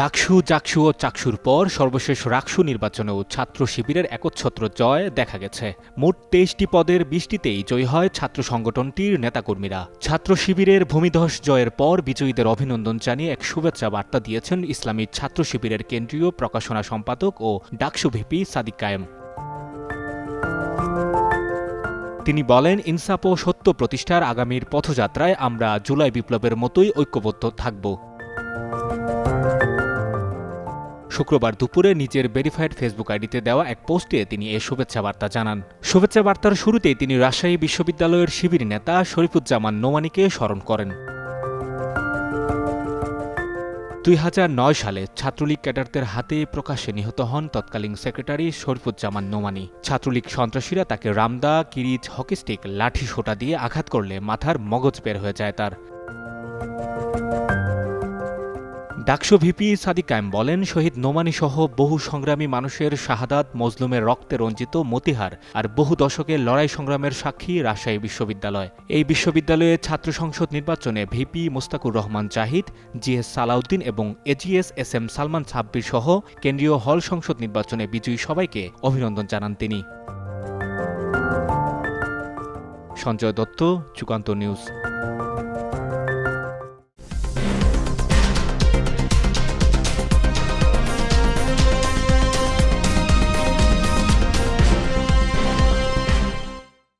ডাকসু জাকসু ও চাকসুর পর সর্বশেষ রাকসু নির্বাচনেও ছাত্র শিবিরের একচ্ছত্র জয় দেখা গেছে। মোট তেইশটি পদের বিশটিতেই জয়ী হয় ছাত্র সংগঠনটির নেতাকর্মীরা। ছাত্র শিবিরের ভূমিধস জয়ের পর বিজয়ীদের অভিনন্দন জানিয়ে এক শুভেচ্ছা বার্তা দিয়েছেন ইসলামী ছাত্র শিবিরের কেন্দ্রীয় প্রকাশনা সম্পাদক ও ডাকসু ভিপি সাদিক কায়েম। তিনি বলেন, ইনসাফ ও সত্য প্রতিষ্ঠার আগামীর পথযাত্রায় আমরা জুলাই বিপ্লবের মতোই ঐক্যবদ্ধ থাকব। শুক্রবার দুপুরে নিজের ভেরিফাইড ফেসবুক আইডিতে দেওয়া এক পোস্টে তিনি এ শুভেচ্ছা বার্তা জানান। শুভেচ্ছা বার্তার শুরুতেই তিনি রাজশাহী বিশ্ববিদ্যালয়ের শিবির নেতা শরীফুজ্জামান নোমানিকে স্মরণ করেন। দুই হাজার নয় সালে ছাত্রলীগ ক্যাডারদের হাতে প্রকাশ্যে নিহত হন তৎকালীন সেক্রেটারি শরীফুজ্জামান নোমানি। ছাত্রলীগ সন্ত্রাসীরা তাকে রামদা, কিরিচ হকিস্টিক লাঠি, সোটা দিয়ে আঘাত করলে মাথার মগজ বের হয়ে যায় তার। ডাকসু ভিপি সাদিক কায়েম বলেন, শহীদ নোমানি সহ বহু সংগ্রামী মানুষের শাহাদাত, মজলুমের রক্তে রঞ্জিত মতিহার আর বহু দশকের লড়াই সংগ্রামের সাক্ষী রাজশাহী বিশ্ববিদ্যালয়। এই বিশ্ববিদ্যালয়ে ছাত্র সংসদ নির্বাচনে ভিপি মোস্তাকুর রহমান জাহিদ, জিএস সালাউদ্দিন এবং AGS S M Salman Sabbir সহ কেন্দ্রীয় হল সংসদ নির্বাচনে বিজয়ী সবাইকে অভিনন্দন জানান তিনি। সঞ্জয় দত্ত, যুগান্ত নিউজ।